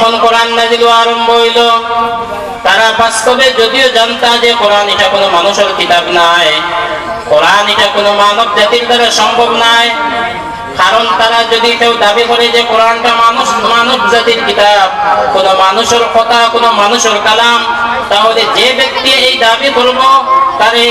যখন কোরআন নাজিল আরম্ভ হইল, তারা বাস্তবে যদিও জানতা যে কোরআন এটা কোনো মানুষের কিতাব নাই, কোরআন এটা কোনো মানব জাতির দ্বারা সম্ভব নাই, কারণ তারা যদি কেউ দাবি করে যে কোরআনটা মানুষ মানব জাতির কিতাব, কোন মানুষের কথা, কোন মানুষের কালাম, তাহলে যে ব্যক্তি এই দাবি করব, তারে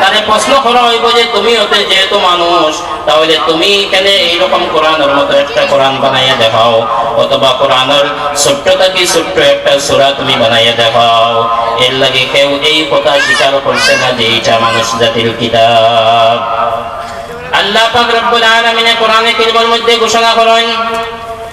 তারে প্রশ্ন করা হইব যে তুমি হতে যেহেতু মানুষ, তাহলে তুমি কেন এইরকম কোরআনের মতো একটা কোরআন বানাইয়া দেখাও? অথবা কোরআনের ছোট্টটা কি ছোট্ট একটা সুরা তুমি বানাইয়া দেখাও? এর লাগে কেউ এই কথা স্বীকার করছে না যে এইটা মানুষ জাতির কিতাব। আল্লাহ পাক রব্বুল আলামিন কোরআনে কারীমের মধ্যে ঘোষণা করেন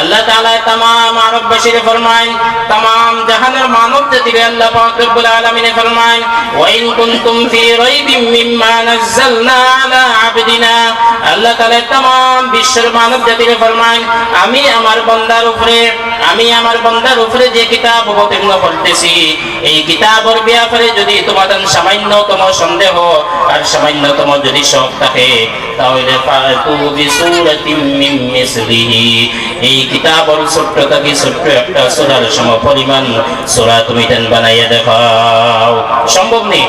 আল্লাহ তাআলা तमाम আরববাসীর ফরমায় तमाम জাহানের মানব জাতিকে আল্লাহ পাক রব্বুল আলামিন ফরমায় ওয়াইন কুনতুম ফি রাইবিম মিম্মা নাযালনা আলা আবদিনা আল্লাহ তাআলা तमाम বিশ্বের মানব জাতিকে ফরমায় আমি আমার বান্দার উপরে আমি আমার বান্দার উপরে যে কিতাব অবতীর্ণ করতেছি এই কিতাবের ব্যাপারে যদি তোমাদের সামান্যতম সন্দেহ আর সামান্যতম যদি শখ থাকে তাহলে ফাতু বিসূরাতিম মিন মিসলিহি এই কিতাবর ছোট্ট থাকি ছোট্ট একটা সোনার সম পরিমাণ সোনা তুমি দেন বানাইয়া দেখাও। সম্ভব নেই?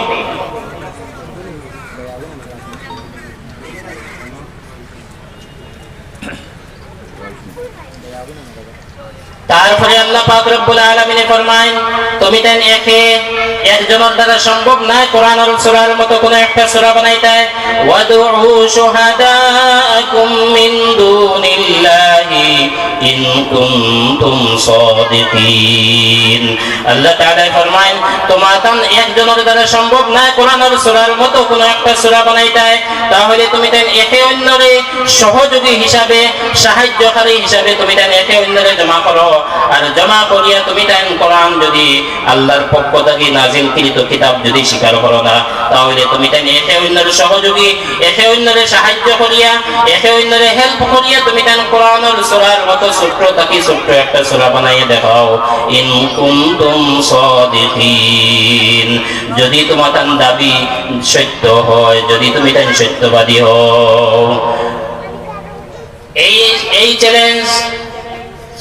তারপরে আল্লাহ পাক রব্বুল তুমি দেন একে, একজনের দ্বারা সম্ভব কোরআন মতো কোন একটা সূরা বানাইতে। ওয়াদউ শুহাদাকুম মিন দুনিল্লাহি ইন কুনতুম সাদিকিন। আল্লাহ তাআলা একজনের দ্বারা সম্ভব কোরআন মতো কোন একটা সূরা বানাইতে। তাহলে তুমি দেন একে অন্যরে সহযোগী হিসাবে, সাহায্যকারী হিসাবে তুমি দেন একে অন্যরে জমা করো। আর জমা করিয়া তুমি দেন কোরআন যদি আল্লাহর পক্ষ থেকে নাজিলকৃত কিতাব যদি স্বীকার করো না, তাহলে তুমি দেন একে অন্যের সহযোগী, একে অন্যরে সাহায্য করিয়া, একে অন্যরে হেল্প করিয়া তুমি দেন কোরআনের সূরার মতো ছোট্ট থাকি ছোট্ট একটা সূরা বানাইয়ে দেখাও। ইন কুনতুম সাদিকিন, যদি তোমার দাবি সত্য হয়, যদি তুমি দেন সত্যবাদী হও। এই এই চ্যালেঞ্জ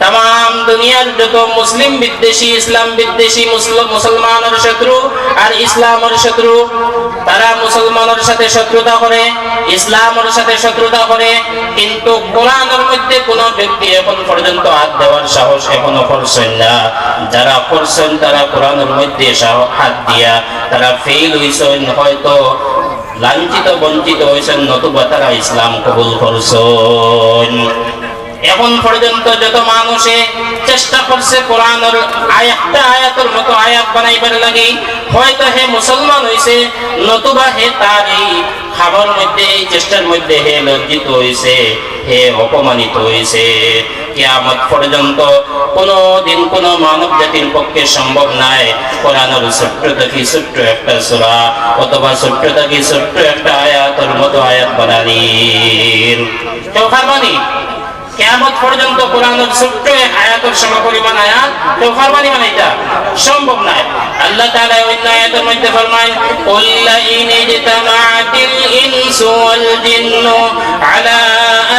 তাম দুনিয়ার যত মুসলিম বিদ্বেষী, ইসলাম বিদ্বেষী মুসলমানের শত্রু আর ইসলামের শত্রু, তারা মুসলমানের সাথে শত্রুতা করে, ইসলামের সাথে শত্রুতা করে, কিন্তু কোরআনের মধ্যে কোন ব্যক্তি এখন পর্যন্ত হাত দেওয়ার সাহস এখনও করছেন না। যারা করছেন তারা কোরআনের মধ্যে হাত দিয়া তারা ফেল হইছেন, হয়তো লাঞ্ছিত, বঞ্চিত হয়েছেন নতুবা তারা ইসলাম কবুল করছেন। এখন পর্যন্ত যত মানুষে চেষ্টা করছে কোরআনের আয়াতটা, আয়াতের মতো আয়াত বানাইবার লাগে, হয়তো হে মুসলমান হইছে, নতুবা হে তার এই খাবার মধ্যে, এই চেষ্টার মধ্যে হে লজ্জিত হইছে, হে অপমানিত হইছে। কিয়ামত পর্যন্ত কোনো দিন কোনো মানব জাতির পক্ষে সম্ভব নাই কোরআনের ছোট্ট থেকে ছোট্ট একটা সূরা অথবা ছোট্ট থেকে ছোট্ট একটা আয়াতের মতো আয়াত বানানির। কেউ খারবানি কেয়ামত পর্যন্ত কোরআনের ছোট্ট এক আয়াতের সমপরিমাণ আয়াত কেউ ফারমানি মানে এটা? সম্ভব নয়। আল্লাহ তাআলা অন্য আয়াতের মধ্যে ফরমায়, কুল লা ইন ইনসু ওয়াল জিন্নু আলা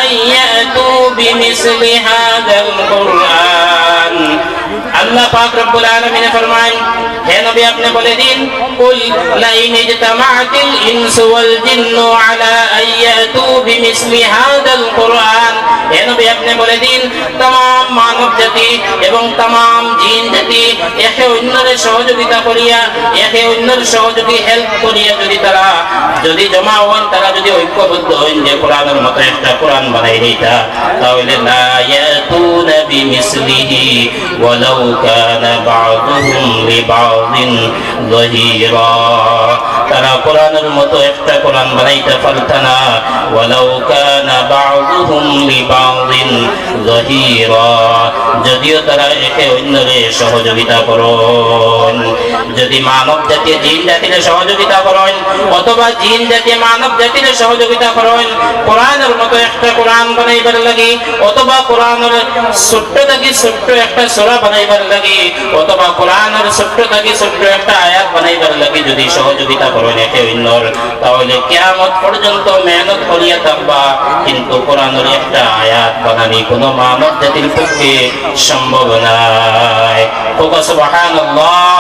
আন বিমিসলি হাদাল কুরআন। আল্লাহ পাক রব্বুল আলামিন ফরমায় হে নবী, আপনি বলে দিন, কুল লাইন ইজতামাআতিল ইনসু ওয়াল জিন্নু আলা আইয়াতু ইয়াতু বিমিসলি হাদাল কুরআন। হে আপনি বলে দিন তাম মানব জাতি এবং তাম জাতি একে অন্যের সহযোগিতা করিয়া, একে অন্যের সহযোগী হেল্প করিয়া যদি তারা যদি জমা হন, তারা যদি ঐক্যবদ্ধ হন যে কোরআনের মতো একটা কোরআন বানাই দিতা তাহলে তারা কোরআনের মতো একটা কোরআন বানাইতে পারত না যদিও তারা একে অন্যরে সহযোগিতা করুন। যদি মানব জাতীয় জিন জাতির সহযোগিতা করেন, অথবা জিন জাতীয় মানব জাতির সহযোগিতা করেন, কোরআনের মতো একটা কোরআন বানাইবার লাগি, অথবা কোরআনের ছোট্ট থাকি ছোট্ট একটা সোরা বানাইবার লাগি, অথবা কোরআনের ছোট্ট থাকি ছোট্ট একটা আয়াত বানাইবার লাগি যদি সহযোগিতা করেন একে অন্যর, তাহলে কেয়ামত পর্যন্ত মেহনত করিয়া থাকবা। কিন্তু কোরআনের একটা আয়াত বানানি কোনো মানব জাতির পক্ষে সম্ভব নাই। সুবহানাল্লাহ।